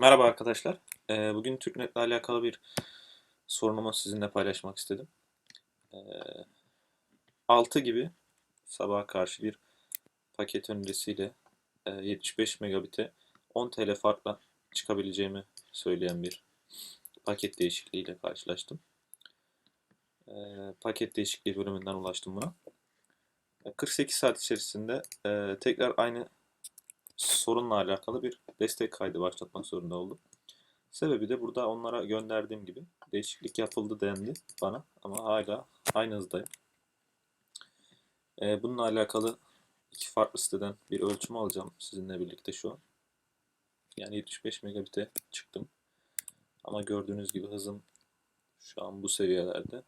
Merhaba arkadaşlar. Ee, Bugün TürkNet'le alakalı bir sorunumu sizinle paylaşmak istedim. Ee, 6 gibi sabaha karşı bir paket öncesiyle e, 75 megabit'e 10 TL farkla çıkabileceğimi söyleyen bir paket değişikliğiyle karşılaştım. Ee, Paket değişikliği bölümünden ulaştım buna. E, 48 saat içerisinde e, tekrar aynı sorunla alakalı bir destek kaydı başlatmak zorunda oldum. Sebebi de burada onlara gönderdiğim gibi değişiklik yapıldı dendi bana ama hala aynı hızdayım. Ee, bununla alakalı iki farklı siteden bir ölçüm alacağım sizinle birlikte şu an. Yani 75 megabit'e çıktım. Ama gördüğünüz gibi hızım şu an bu seviyelerde.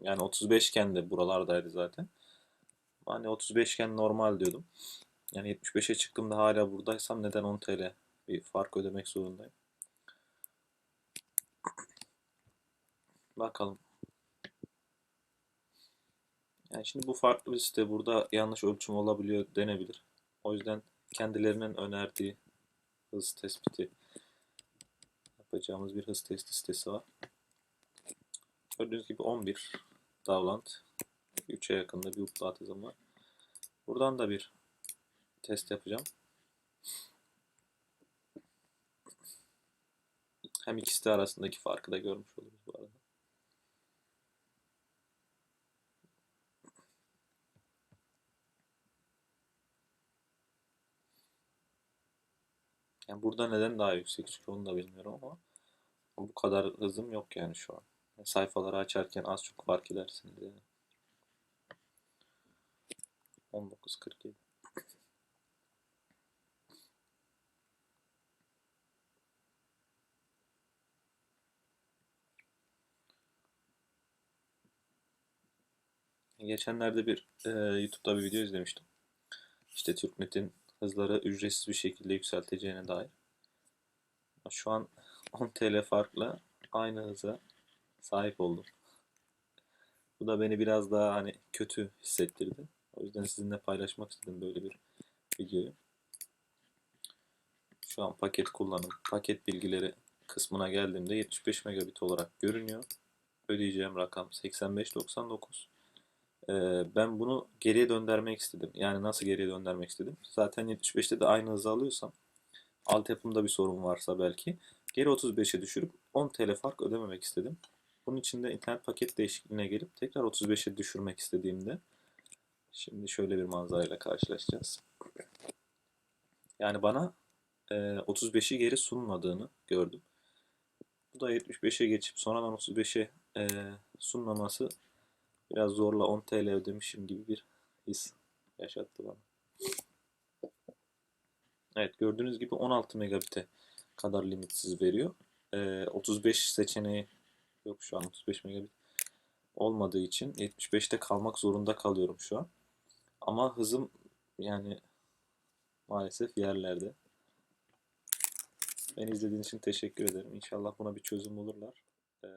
Yani 35 iken de buralardaydı zaten. Hani 35 iken normal diyordum. Yani 75'e çıktığımda hala buradaysam neden 10 TL bir fark ödemek zorundayım? Bakalım. Yani şimdi bu farklı bir site. Burada yanlış ölçüm olabiliyor denebilir. O yüzden kendilerinin önerdiği hız tespiti yapacağımız bir hız testi sitesi var. Gördüğünüz gibi 11 Davlant 3'e yakında bir upload hızım var. Buradan da bir test yapacağım. Hem ikisi de arasındaki farkı da görmüş oluruz bu arada. Yani burada neden daha yüksek çıkıyor onu da bilmiyorum ama bu kadar hızım yok yani şu an. Sayfaları açarken az çok fark edersiniz yani. 19.47 Geçenlerde bir e, YouTube'da bir video izlemiştim. İşte TürkNet'in hızları ücretsiz bir şekilde yükselteceğine dair. Şu an 10 TL farkla aynı hıza sahip oldum. Bu da beni biraz daha hani kötü hissettirdi. O yüzden sizinle paylaşmak istedim böyle bir videoyu. Şu an paket kullanım, paket bilgileri kısmına geldiğimde 75 megabit olarak görünüyor. Ödeyeceğim rakam 85.99. Ben bunu geriye döndürmek istedim. Yani nasıl geriye döndürmek istedim? Zaten 75'te de aynı hızı alıyorsam altyapımda bir sorun varsa belki geri 35'e düşürüp 10 TL fark ödememek istedim. Bunun için de internet paket değişikliğine gelip tekrar 35'e düşürmek istediğimde şimdi şöyle bir manzarayla karşılaşacağız. Yani bana e, 35'i geri sunmadığını gördüm. Bu da 75'e geçip sonradan 35'e e, sunmaması biraz zorla 10 TL ödemişim gibi bir his yaşattı bana. Evet gördüğünüz gibi 16 megabit'e kadar limitsiz veriyor. Ee, 35 seçeneği yok şu an 35 megabit olmadığı için 75'te kalmak zorunda kalıyorum şu an. Ama hızım yani maalesef yerlerde. Beni izlediğiniz için teşekkür ederim. İnşallah buna bir çözüm bulurlar. Ee,